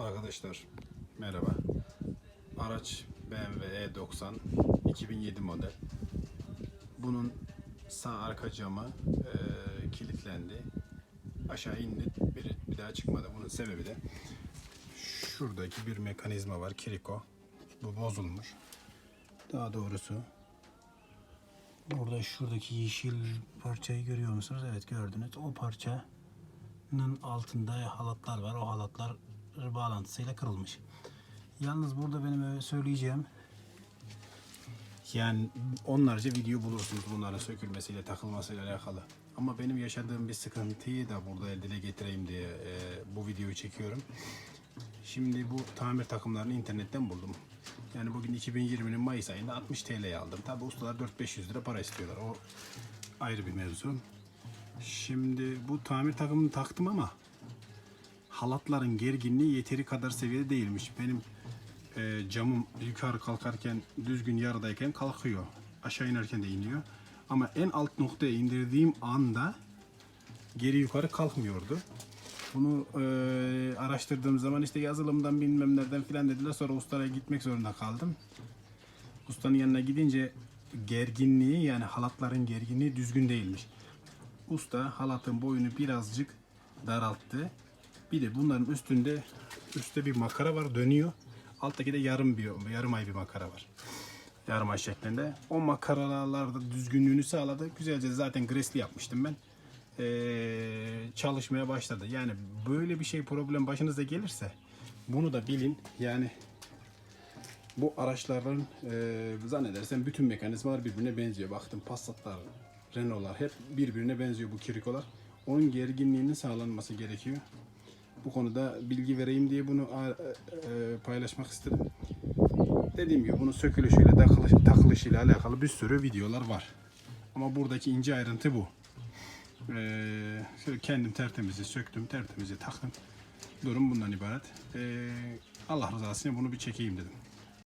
Arkadaşlar merhaba. Araç BMW E90 2007 model. Bunun sağ arka camı e, kilitlendi. Aşağı indi. Bir, bir daha çıkmadı. Bunun sebebi de şuradaki bir mekanizma var. Kiriko. Bu bozulmuş. Daha doğrusu burada şuradaki yeşil parçayı görüyor musunuz? Evet gördünüz. O parçanın altında halatlar var. O halatlar bağlantısıyla kırılmış. Yalnız burada benim öyle söyleyeceğim yani onlarca video bulursunuz bunların sökülmesiyle takılmasıyla alakalı. Ama benim yaşadığım bir sıkıntıyı da burada dile getireyim diye e, bu videoyu çekiyorum. Şimdi bu tamir takımlarını internetten buldum. Yani bugün 2020'nin Mayıs ayında 60 TL'ye aldım. Tabi ustalar 4-500 lira para istiyorlar. O ayrı bir mevzu. Şimdi bu tamir takımını taktım ama halatların gerginliği yeteri kadar seviyede değilmiş. Benim e, camım yukarı kalkarken düzgün yarıdayken kalkıyor. Aşağı inerken de iniyor. Ama en alt noktaya indirdiğim anda geri yukarı kalkmıyordu. Bunu e, araştırdığım zaman işte yazılımdan bilmem nereden filan dediler. Sonra ustaya gitmek zorunda kaldım. Ustanın yanına gidince gerginliği yani halatların gerginliği düzgün değilmiş. Usta halatın boyunu birazcık daralttı. Bir de bunların üstünde üstte bir makara var dönüyor. Alttaki de yarım bir yarım ay bir makara var. Yarım ay şeklinde. O makaralarda düzgünlüğünü sağladı. Güzelce zaten gresli yapmıştım ben. Ee, çalışmaya başladı. Yani böyle bir şey problem başınıza gelirse bunu da bilin. Yani bu araçların e, zannedersem bütün mekanizmalar birbirine benziyor. Baktım Passat'lar, Renault'lar hep birbirine benziyor bu kirikolar. Onun gerginliğinin sağlanması gerekiyor. Bu konuda bilgi vereyim diye bunu e, e, paylaşmak istedim. Dediğim gibi bunun sökülüşüyle, takılış, takılışıyla alakalı bir sürü videolar var. Ama buradaki ince ayrıntı bu. Ee, şöyle kendim tertemizi söktüm, tertemizi taktım. Durum bundan ibaret. Ee, Allah rızası için bunu bir çekeyim dedim.